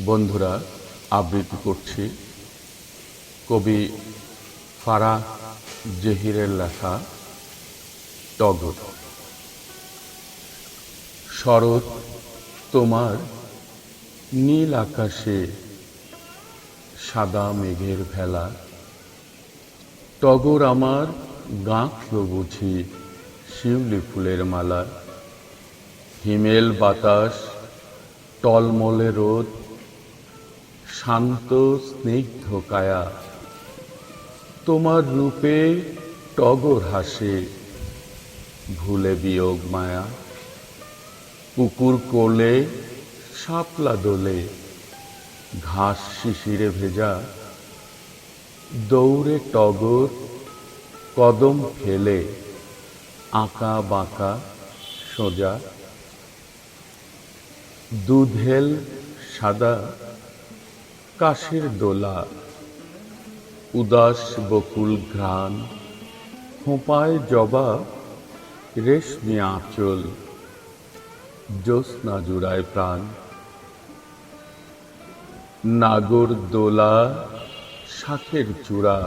বন্ধুরা, আবৃত্তি করছি। কবি ফারা জহিরের লেখা টগর। শরৎ তোমার নীল আকাশে সাদা মেঘের ভেলা। টগর আমার গাঁথল বুঝি শিউলি ফুলের মালা। হিমেল বাতাস টলমলে রোদ শান্ত স্নিগ্ধ কায়া। তোমার রূপে টগর হাসে। ভুলে বিয়োগ মায়া। পুকুর কোলে শাপলা দোলে। ঘাস শিশিরে ভেজা। দৌড়ে টগর কদম ফেলে। আঁকা বাঁকা সোজা। দুধেল সাদা কাশের দোলা, উদাস বকুল ঘ্রাণ খোঁপায় জবা, রেশমি আঁচল, জ্যোৎস্না জুড়ায় প্রাণ। নাগর দোলা শাখের চূড়া,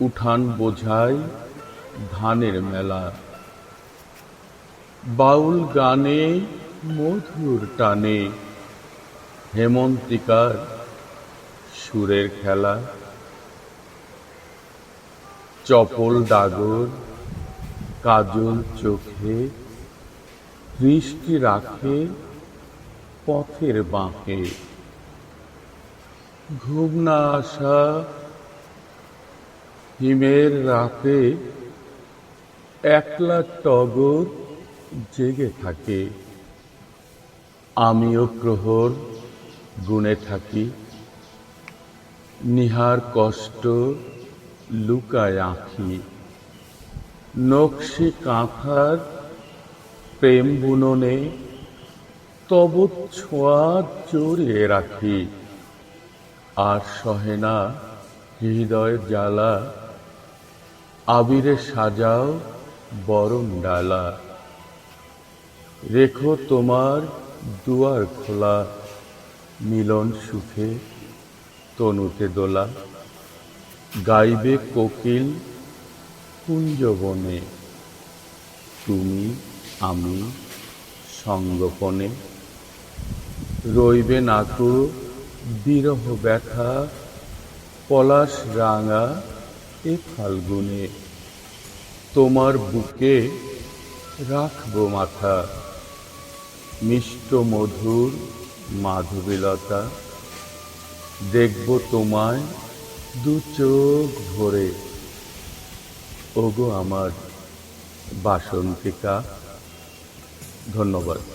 উঠান বোঝায় ধানের মেলা। বাউল গানে মধুর টানে হেমন্তিকার সুরের খেলা, চপল ডাগর, কাজল চোখে, দৃষ্টি রাখে পথের বাঁকে। ঘুম না আসা হিমের রাতে একলা টগর জেগে থাকে। আমিও প্রহর গুনে থাকি, নিহার কষ্ট লুকায় আঁখি নকশি কাঁথার প্রেম বুননে তব ছোঁয়া জড়িয়ে রাখি। আর সহে না হৃদয় জ্বালা, আবিরে সাজাও বরণ ডালা। রেখো তোমার দুয়ার খোলা। মিলন সুখে তনুতে দোলা, গাইবে কোকিল, কুঞ্জবনে, তুমি, আমি, সঙ্গপনে। রইবে নাকু, বিরহ ব্যথা, পলাশ রাঙা এ ফাল্গুনে। তোমার বুকে রাখব মাথা, মিষ্ট মধুর মাধবীলতা দেখব তোমায় দু চোখ ভরে। ওগো আমার বাসন্তিকা ধন্যবাদ।